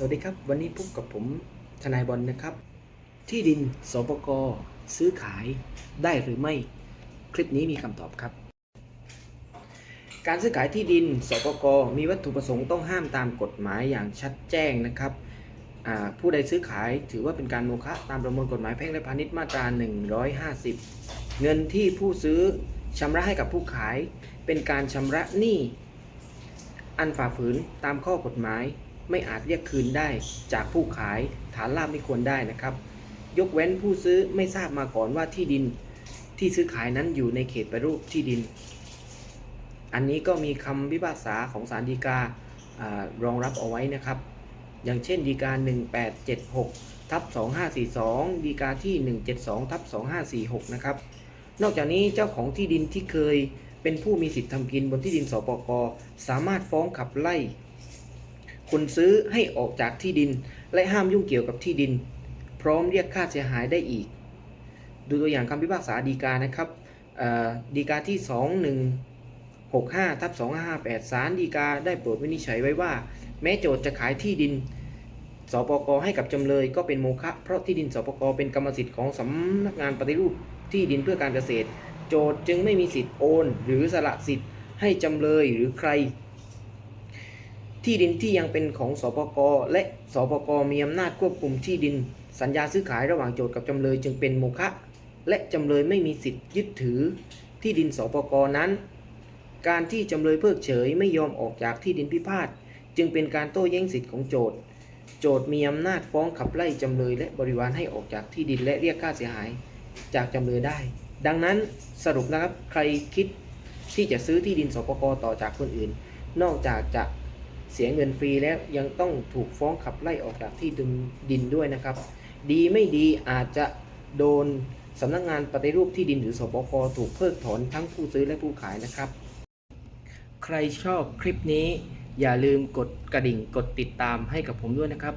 สวัสดีครับ วันนี้พบกับผมทนายบอลนะครับ ที่ดินสปกซื้อขายได้หรือไม่ คลิปนี้มีคำตอบครับ การซื้อขายที่ดินสปกมีวัตถุประสงค์ต้องห้ามตามกฎหมายอย่างชัดแจ้งนะครับผู้ใดซื้อขายถือว่าเป็นการโมฆะตามประมวลกฎหมายแพ่งและพาณิชย์มาตรา 150 เงินที่ผู้ซื้อชำระให้กับผู้ขาย เป็นการชำระหนี้อันฝ่าฝืนตามข้อกฎหมาย ไม่อาจเรียกคืนได้จากผู้ขายฐานลาบไม่ควรได้นะครับ ยกเว้นผู้ซื้อไม่ทราบมาก่อนว่าที่ดินที่ซื้อขายนั้นอยู่ในเขตแปรรูปที่ดิน อันนี้ก็มีคำพิพากษาของศาลฎีกาอารองรับเอาไว้นะครับ อย่างเช่นฎีกา 1876ทับ2542ฎีกาที่ 172ทับ2546 นะครับ นอกจากนี้เจ้าของที่ดินที่เคยเป็นผู้มีสิทธิ์ทำกินบนที่ดินสปกสามารถฟ้องขับไล่ คนซื้อให้ออกจากที่ดิน และห้ามยุ่งเกี่ยวกับที่ดิน พร้อมเรียกค่าเสียหายได้อีก ดูตัวอย่างคำพิพากษาฎีกานะครับเอ่อฎีกาที่ 2165ทับ2558ศาลฎีกาได้โปรดวินิจฉัยไว้ว่า แม้โจทย์จะขายที่ดินสปกให้กับจำเลยก็เป็นโมฆะเพราะที่ดินสปกเป็นกรรมสิทธิ์ของสำนักงานปฏิรูปที่ดินเพื่อการเกษตร โจทย์จึงไม่มีสิทธิ์โอน หรือสละสิทธิ์ให้จำเลยหรือใคร ที่ดินที่ยังเป็นของสปกและสปกมีอำนาจควบคุมที่ดิน สัญญาซื้อขายระหว่างโจทย์กับจำเลยจึงเป็นโมฆะและจำเลยไม่มีสิทธิ์ยึดถือที่ดินสปกนั้น การที่จำเลยเพิกเฉยไม่ยอมออกจากที่ดินพิพาทจึงเป็นการโต้แย้งสิทธิ์ของโจทย์โจทย์มีอำนาจฟ้องขับไล่จำเลยและบริวารให้ออกจากที่ดินและเรียกค่าเสียหายจากจำเลยได้ ดังนั้นสรุปนะครับใครคิดที่จะซื้อที่ดินสปกต่อจากคนอื่น นอกจากจะ เสียเงินฟรีแล้วยังต้องถูกฟ้องขับไล่ออกจากที่ดินด้วยนะครับ ดีไม่ดีอาจจะโดนสำนักงานปฏิรูปที่ดินหรือสปกถูกเพิกถอนทั้งผู้ซื้อและผู้ขายนะครับ ใครชอบคลิปนี้ อย่าลืมกดกระดิ่งกดติดตามให้กับผมด้วยนะครับ